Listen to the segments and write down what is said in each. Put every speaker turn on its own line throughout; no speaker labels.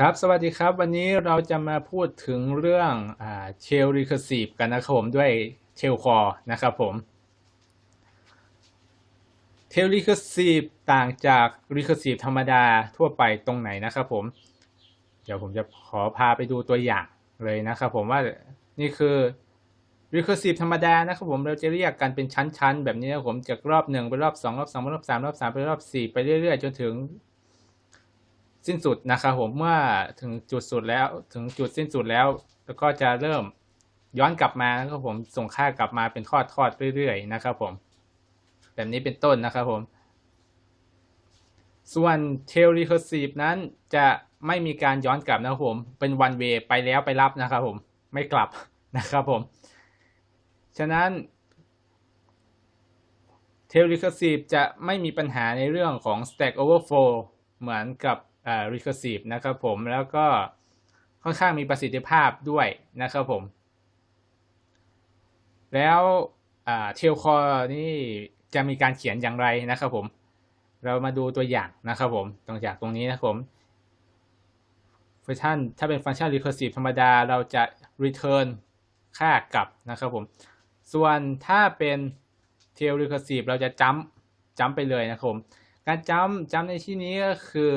ครับ สวัสดีครับ วันนี้เราจะมาพูดถึงเรื่องเชล recursive กันนะครับผมด้วยเชลคอนะครับผมเทล recursive ต่างจาก recursive ธรรมดาทั่วไปตรงไหนนะครับผม เดี๋ยวผมจะขอพาไปดูตัวอย่างเลยนะครับผมว่านี่คือ recursive ธรรมดานะครับผมเราจะเรียกกันเป็นชั้นๆ แบบนี้นะครับผมจากรอบหนึ่งไปรอบสองรอบสองไปรอบสามรอบสามไปรอบสี่ไปเรื่อยๆ จนถึง สิ้นสุดนะครับผมเมื่อถึงจุดสุดแล้วถึงจุดสิ้นสุดแล้ว แล้วก็จะเริ่มย้อนกลับมานะครับผมส่งค่ากลับมาเป็นทอดทอดเรื่อยๆนะครับผมแบบนี้เป็นต้นนะครับผมส่วน tail recursive นั้นจะไม่มีการย้อนกลับนะครับผม เป็น one way ไปแล้วไปรับนะครับผม ไม่กลับนะครับผม ฉะนั้น tail recursive จะไม่มีปัญหาในเรื่องของ stack overflow เหมือนกับ recursive นะครับผมแล้วก็ค่อนข้างมีประสิทธิภาพด้วยนะครับผม แล้วอ่า tail core นี่จะมีการเขียนอย่างไรนะครับผม เรามาดูตัวอย่างนะครับผมตรงจากตรงนี้นะครับผมฟังก์ชันถ้าเป็นฟังก์ชัน recursive ธรรมดาเราจะ return ค่ากลับนะครับผม ส่วนถ้าเป็น tail recursive เราจะจัมจัมไปเลยนะครับผม การจัมจัมในที่นี้ก็คือ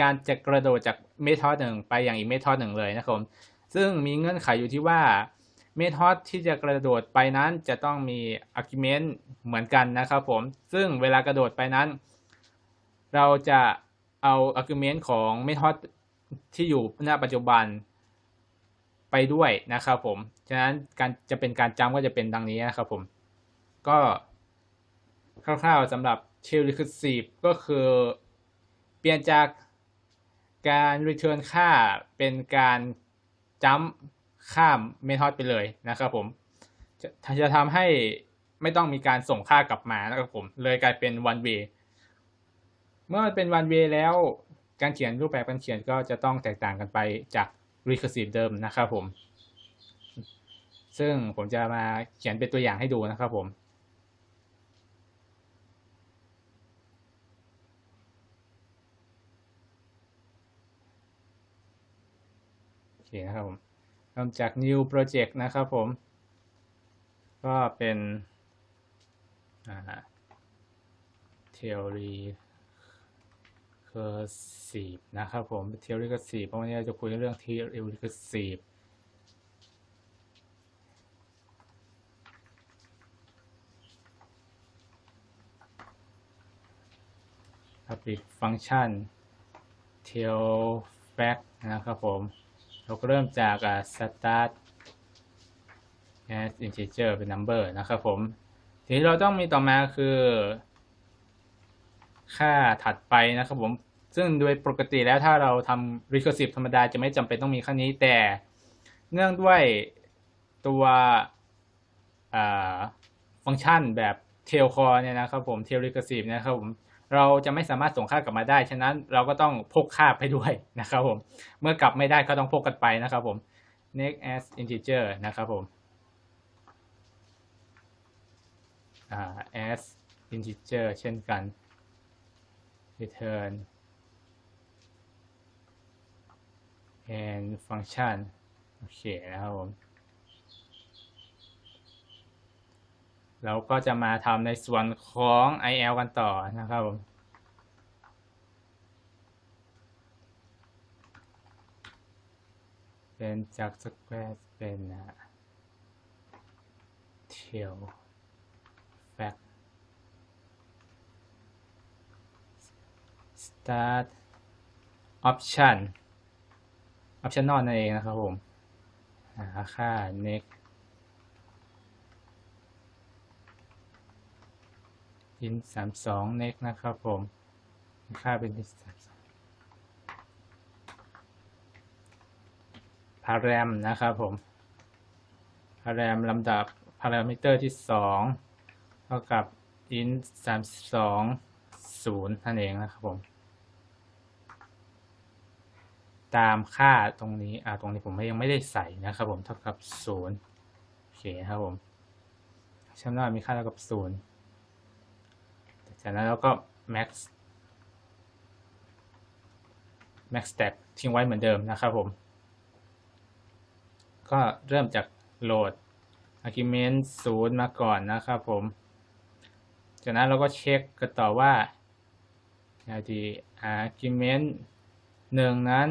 การจะกระโดดจากเมธอดหนึ่งไปอย่างอีกเมธอดหนึ่งเลยนะครับผมซึ่งมีเงื่อนไขอยู่ที่ว่าเมธอดที่จะกระโดดไปนั้นจะต้องมี argument เหมือนกันนะครับผม ซึ่งเวลากระโดดไปนั้น เราจะเอา argument ของเมธอดที่อยู่ณปัจจุบันไปด้วยนะครับผม ฉะนั้นการจะเป็นการจำก็จะเป็นดังนี้นะครับผม ก็คร่าวๆสำหรับ Shell Recursive ก็คือเปลี่ยนจาก การ return ค่าเป็นการจัมข้ามเมธอดไปเลยนะครับผม จะจะทำให้ไม่ต้องมีการส่งค่ากลับมานะครับผม เลยกลายเป็น one way เมื่อมันเป็น one way แล้วการเขียนรูปแบบการเขียนก็จะต้องแตกต่างกันไปจาก recursive เดิมนะครับผม ซึ่งผมจะมาเขียนเป็นตัวอย่างให้ดูนะครับผม โอเค นะครับผมเริ่มจาก new project นะครับผม ก็เป็นอ่า theory recursive นะครับผม theory recursive เพราะวันนี้เราจะคุยเรื่อง theory recursive public function tail fact นะครับผม เราก็เริ่มจาก start as integer เป็น number นะครับผมทีนี้เราต้องมีต่อมาคือ ค่าถัดไปนะครับผม ซึ่งโดยปกติแล้วถ้าเราทำ recursive ธรรมดาจะไม่จำเป็นต้องมีค่านี้ แต่เนื่องด้วยตัวฟังก์ชันแบบ tail core เนี่ยนะครับผม tail recursive นะครับผม เราจะไม่สามารถส่งค่ากลับมาได้ ฉะนั้นเราก็ต้องพกค่าไปด้วยนะครับผม เมื่อกลับไม่ได้ก็ต้องพกกันไปนะครับผม next as integer นะครับผม as integer เช่นกัน return and function โอเคนะครับผม เราก็จะมาทำในส่วนของ IL กันต่อนะครับผมเป็นจาก square เป็น tail fact start option optional นั่นเองนะครับผมหาค่า next int สามสอง next นะครับผม ค่าเป็น int สามสอง param นะครับผม param ลำดับ parameter ที่สองเท่ากับ int สามสองศูนย์นั่นเองนะครับผม ตามค่าตรงนี้อ่าตรงนี้ผมยังไม่ได้ใส่นะครับผมเท่ากับศูนย์โอเคครับผมชั้นหน้ามีค่าเท่ากับศูนย์ จากนั้นเราก็ max max stack ทิ้งไว้เหมือนเดิมนะครับผม ก็เริ่มจากโหลด argument 0 มาก่อนนะครับผม จากนั้นเราก็เช็คกันต่อว่า id argument 1นั้น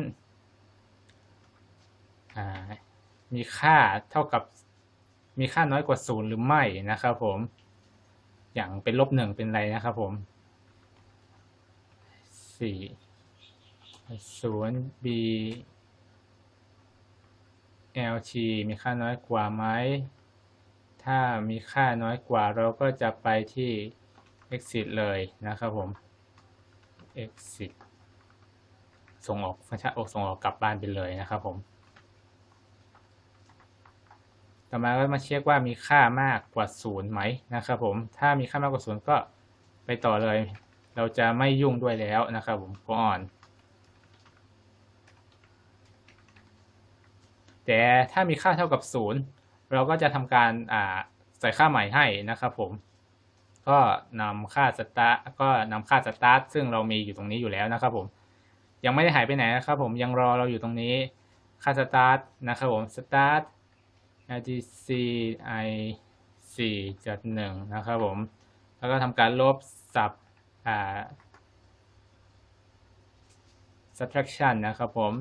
มีค่าเท่ากับมีค่าน้อยกว่า 0 หรือไม่นะครับผม อย่างเป็นลบหนึ่งเป็นไรนะครับผมสี่ศูนย์ b lt มีค่าน้อยกว่าไหม ถ้ามีค่าน้อยกว่าเราก็จะไปที่ exit เลยนะครับผม exit ส่งออกฟังก์ชันออกส่งออกกลับบ้านไปเลยนะครับผม ต่อมาก็มาเช็คว่ามีค่ามากกว่าศูนย์ไหมนะครับผม ถ้ามีค่ามากกว่าศูนย์ก็ไปต่อเลย เราจะไม่ยุ่งด้วยแล้วนะครับผมก็อ่อน แต่ถ้ามีค่าเท่ากับศูนย์เราก็จะทำการใส่ค่าใหม่ให้นะครับผม ก็นำค่าสตาร์ก็นำค่าสตาร์ทซึ่งเรามีอยู่ตรงนี้อยู่แล้วนะครับผม ยังไม่ได้หายไปไหนนะครับผมยังรอเราอยู่ตรงนี้ ค่าสตาร์ทนะครับผมสตาร์ท LTC I 4จัดหนึ่งนะครับผม แล้วก็ทำการลบสับ subtraction นะครับผม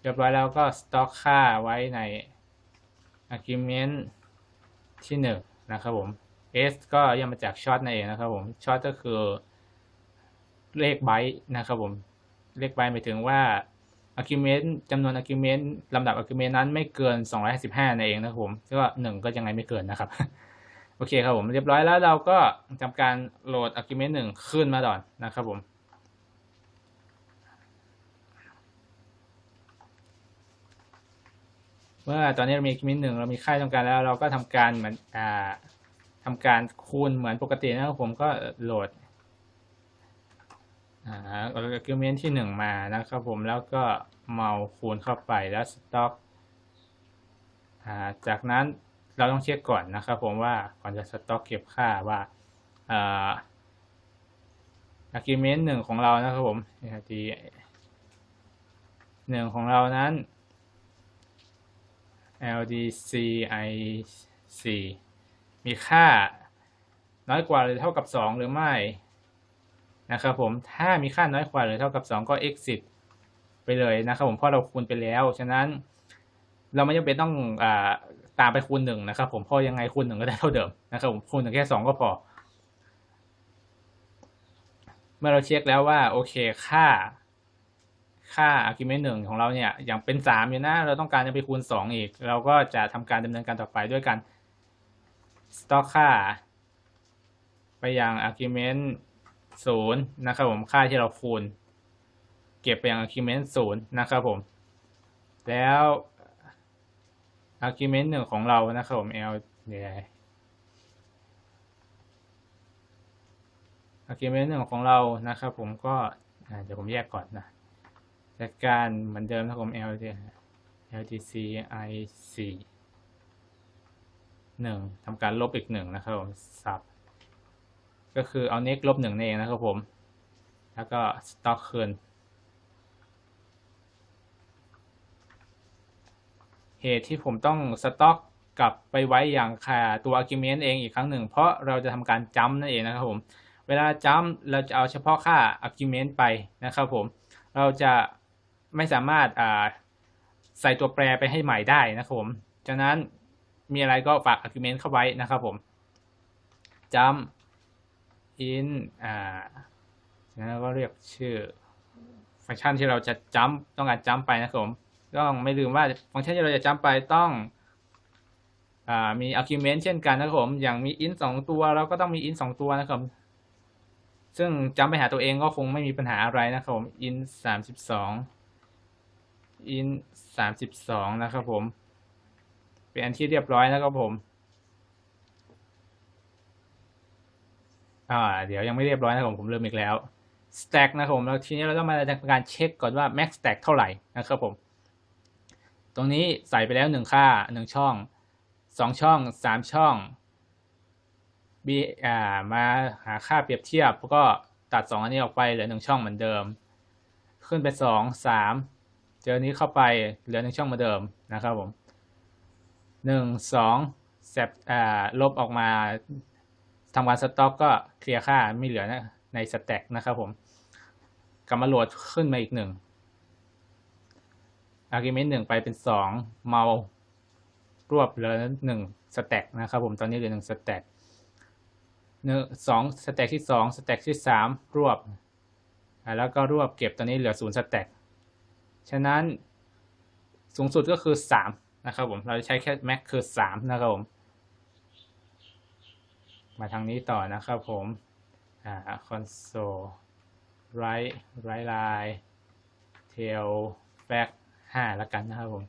เรียบร้อยแล้วก็ stock ค่าไว้ใน argument ที่ 1นนะครับผม s ก็ย่อมาจาก short นั่นเองนะครับผม short ก็คือเลขไบต์นะครับผม เลขไบต์หมายถึงว่า argument จำนวน argument ลำดับ argument นั้นไม่เกิน 255นั่นเองนะครับผมก็1ก็ยังไงไม่เกินนะครับ โอเคครับผมเรียบร้อยแล้วเราก็ทำการโหลด argument 1 ขึ้นมาก่อนนะครับผมเมื่อตอนนี้เรามี argument 1เรามีค่าต้องการแล้ว เราก็ทำการเหมือนอ่าทำการคูณเหมือนปกตินะครับผมก็โหลด อ่า argument ที่1มานะครับผมแล้วก็เมาคูณเข้าไปแล้ว stock อ่าจากนั้นเราต้องเช็คก่อนนะครับผมว่าก่อนจะ stock เก็บค่าว่าอ่า argument หนึ่งของเรานะครับผมทีหนึ่งของเรานั้น ldcic มีค่าน้อยกว่าหรือเท่ากับ 2 หรือไม่ นะครับผมถ้ามีค่าน้อยกว่าหรือเท่ากับ 2 ก็ exit ไปเลยนะครับผมเพราะเราคูณไปแล้ว ฉะนั้น เราไม่จำเป็นต้องอตามไปคูณหนึ่งนะครับผมเพราะยังไงคูณหนึ่งก็ได้เท่าเดิมนะครับผมคูณหนึ่งแค่สองก็พอ เมื่อเราเช็คแล้วว่าโอเคค่า ค่า argument หนึ่งของเราเนี่ยอย่างเป็นสามอยู่นะเราต้องการจะไปคูณสองอีก เราก็จะทำการดำเนินการต่อไปด้วยการ stock ค่า ไปยัง argument ศูนย์นะครับผมค่าที่เราคูณ เก็บไปยัง argument ศูนย์นะครับผม แล้ว argument หนึ่งของเรานะครับผม l เนี่ย argument หนึ่งของเรานะครับผมก็เดี๋ยวผมแยกก่อนนะจัดการเหมือนเดิมนะครับผม l ltc i 4 1ทำการลบอีกหนึ่งนะครับผมสับ ก็คือเอา next ลบหนึ่งนั่นเองนะครับผม แล้วก็ stock คืน เหตุที่ผมต้องสต็อกกลับไปไว้อย่างค่ตัว argument เองอีกครั้งหนึ่ง เพราะเราจะทำการจัมนั่นเองนะครับผม เวลาจัมเราจะเอาเฉพาะค่า argument ไปนะครับผม เราจะไม่สามารถใส่ตัวแปรไปให้ใหม่ได้นะครับผม ฉะนั้นมีอะไรก็ฝาก argument เข้าไว้นะครับผม jump in อ่าแล้วก็เรียกชื่อ ฟังก์ชันที่เราจะจัมต้องการจัมไปนะครับผมต้องไม่ลืมว่าฟังก์ชันที่เราจะจำไปต้องอมี argument เช่นกันนะครับผม อย่างมี int สองตัว เราก็ต้องมี int สองตัวนะครับ ซึ่งจำไปหาตัวเองก็คงไม่มีปัญหาอะไรนะครับผม int สามสิบสอง int สามสิบสองนะครับผม เป็นอันที่เรียบร้อยนะครับผม อ่าเดี๋ยวยังไม่เรียบร้อยนะครับผมผมลืมอีกแล้ว stack นะครับผมแล้วทีนี้เราต้องมาทำการเช็คก่อนว่า max stack เท่าไหร่นะครับผม ตรงนี้ใส่ไปแล้วหนึ่งค่าหนึ่งช่องสองช่องสามช่องบีอ่ามาหาค่าเปรียบเทียบแล้วก็ตัดสองอันนี้ออกไปเหลือหนึ่งช่องเหมือนเดิม ขึ้นไปสองสามเจอนี้เข้าไปเหลือหนึ่งช่องเหมาเดิมนะครับผมหนึ่งสองแซบอ่าลบออกมา ทำการสต็อกก็เคลียร์ค่าไม่เหลือนะในสแต็กนะครับผมกลับมาโหลดขึ้นมาอีกหนึ่ง argument หนึ่งไปเป็นสองเมารวบเหลือหนึ่งสแต็กนะครับผมตอนนี้เหลือหนึ่งสแต็กหนึ่งสองสแต็กที่สองสแต็กที่สามรวบแล้วก็รวบเก็บตอนนี้เหลือศูนย์สแต็กฉะนั้นสูงสุดก็คือสามนะครับผมเราจะใช้แค่แม็กคือสามนะครับผม มาทางนี้ต่อนะครับผมอ่า console right right line tail back ห้าแล้วกันนะครับผม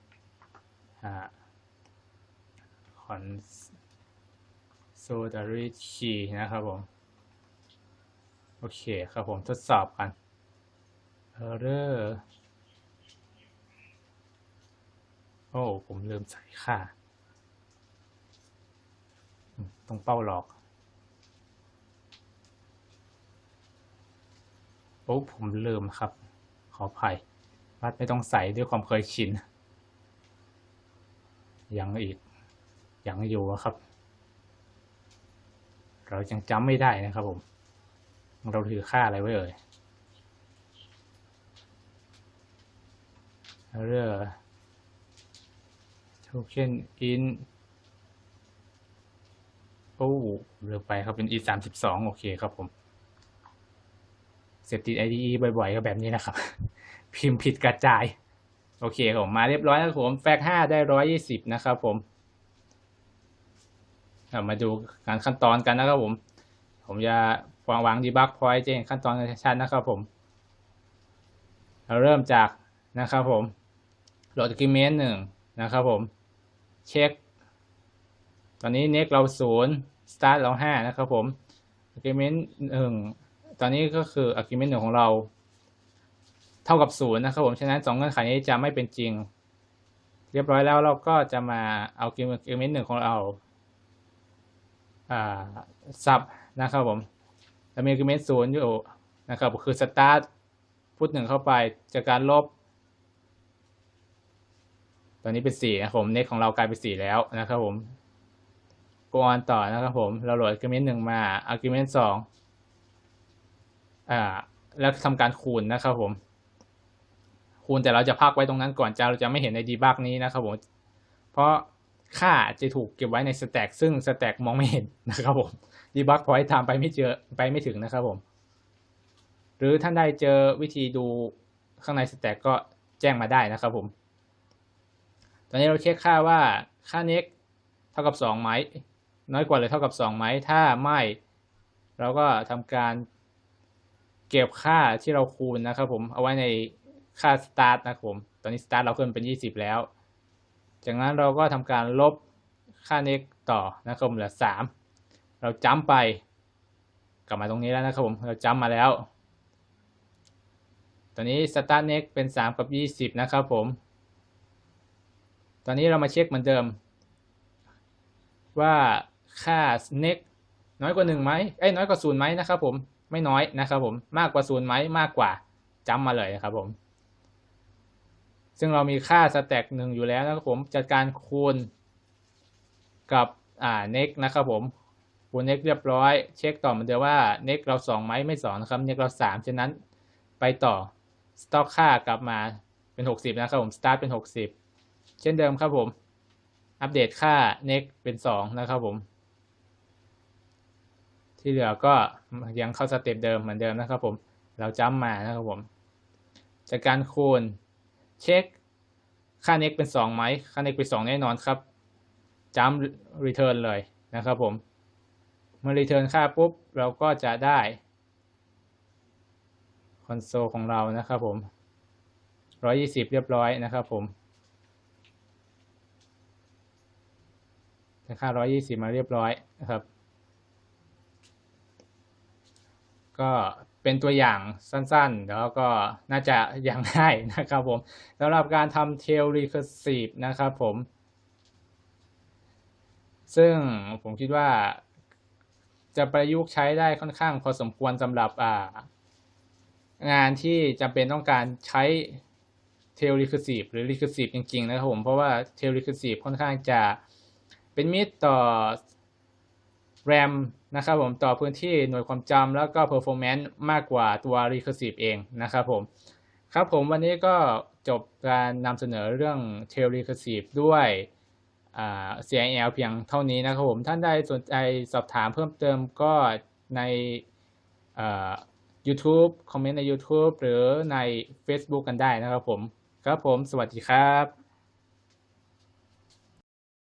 อ่า console read key นะครับผม โอเคครับผมทดสอบกัน error โอ้ ผมลืมใส่ค่าอืมตรงเป้าหลอก โอ้ผมลืมครับ ขออภัยวัดไม่ต้องใส่ด้วยความเคยชิน ยังอีก ยังอยู่ครับ เรายังจำไม่ได้นะครับผม เราถือค่าอะไรไว้เอ่ยเรื่อง token in โอ้เลือไปครับเป็น e สามสิบสองโอเคครับผม เสพติด IDE บ่อยๆก็แบบนี้นะครับ พิมพ์ผิดกระจาย โอเคผมมาเรียบร้อยแล้วผมแฟกห้าได้ร้อยยี่สิบนะครับผมมาดูการขั้นตอนกันนะครับผม ผมจะวางวางดีบักพอยต์เจนขั้นตอนกันชัดๆนะครับผม เราเริ่มจากนะครับผมโหลดกิเมนหนึ่งนะครับผม เช็ค ตอนนี้เน็กเราศูนย์สตาร์ทเราห้านะครับผม argument หนึ่ง ตอนนี้ก็คือ argument หนึ่งของเรา เท่ากับศูนย์นะครับผมฉะนั้นสองเงื่อนไขนี้จะไม่เป็นจริง เรียบร้อยแล้วเราก็จะมาเอา argument หนึ่งของเราอ่าซับนะครับผมแล้วมี argument ศูนย์อยู่นะครับคือ start พุทหนึ่งเข้าไปจากการลบ ตอนนี้เป็นสี่นะครับผมเน็ตของเรากลายเป็นสี่แล้วนะครับผม go on ต่อนะครับผม เราโหลด argument หนึ่งมา argument สอง อ่าแล้วทำการคูณนะครับผม คูณแต่เราจะพักไว้ตรงนั้นก่อนจะเราจะไม่เห็นในดีบักนี้นะครับผม เพราะค่าจะถูกเก็บไว้ในสแต็กซึ่งสแต็กมองไม่เห็นนะครับผมดีบักพอยต์ทำไปไม่เจอไปไม่ถึงนะครับผม หรือท่านได้เจอวิธีดูข้างในสแต็กก็แจ้งมาได้นะครับผม ตอนนี้เราเช็คค่าว่าค่า next เท่ากับ2ไหมน้อยกว่าหรือเท่ากับ2ไหมถ้าไม่ เราก็ทำการ เก็บค่าที่เราคูณนะครับผมเอาไว้ในค่า start นะครับผม ตอนนี้ start เราขึ้นเป็น 20 แล้ว จากนั้นเราก็ทำการลบค่า next ต่อนะครับผมเหลือ 3 เราจ้ำไป กลับมาตรงนี้แล้วนะครับผมเราจ้ำมาแล้ว ตอนนี้ start next เป็น 3 กับ 20 นะครับผม ตอนนี้เรามาเช็คเหมือนเดิม ว่าค่า next น้อยกว่า1ไหมเอ้ยน้อยกว่า0ไหมนะครับผม ไม่น้อยนะครับผมมากกว่า0ไหมมากกว่าจำมาเลยนะครับผม ซึ่งเรามีค่าสแต็กหนึ่งอยู่แล้วนะครับผมจัดการคูณกับอ่า next นะครับผมคูณ next เรียบร้อย เช็คต่อเหมือนเดิมว่า next เรา2ไหมไม่2นะครับ next เรา3ฉะนั้นไปต่อ stock ค่ากลับมาเป็น 60 นะครับผม start เป็น 60 เช่นเดิมครับผม อัปเดตค่า next เป็น 2 นะครับผม ที่เหลือก็ยังเข้าสเต็ปเดิมเหมือนเดิมนะครับผม เราจ้ำมานะครับผม จากการคูณเช็คค่า next เป็น2ไหมค่า next เป็น2แน่นอนครับจ้ำ return เลยนะครับผม เมื่อ return ค่าปุ๊บ เราก็จะได้คอนโซลของเรานะครับผม 120 เรียบร้อยนะครับผมค่า 120 มาเรียบร้อยนะครับ ก็เป็นตัวอย่างสั้นๆ แล้วก็น่าจะอย่างง่ายนะครับผมสำหรับการทำ tail recursive นะครับผม ซึ่งผมคิดว่าจะประยุกต์ใช้ได้ค่อนข้างพอสมควรสำหรับงานที่จำเป็นต้องการใช้ tail recursive หรือ recursive จริงๆ นะครับผม เพราะว่า tail recursive ค่อนข้างจะเป็นมิตรต่อ RAM นะครับผมต่อพื้นที่หน่วยความจำแล้วก็ performance มากกว่าตัว recursive เองนะครับผมครับผมวันนี้ก็จบการนำเสนอเรื่อง tail recursive ด้วยอ่า CIL เพียงเท่านี้นะครับผมท่านใดสนใจสอบถามเพิ่มเติมก็ใน YouTube คอมเมนต์ใน YouTube หรือใน Facebook กันได้นะครับผม ครับผม สวัสดีครับ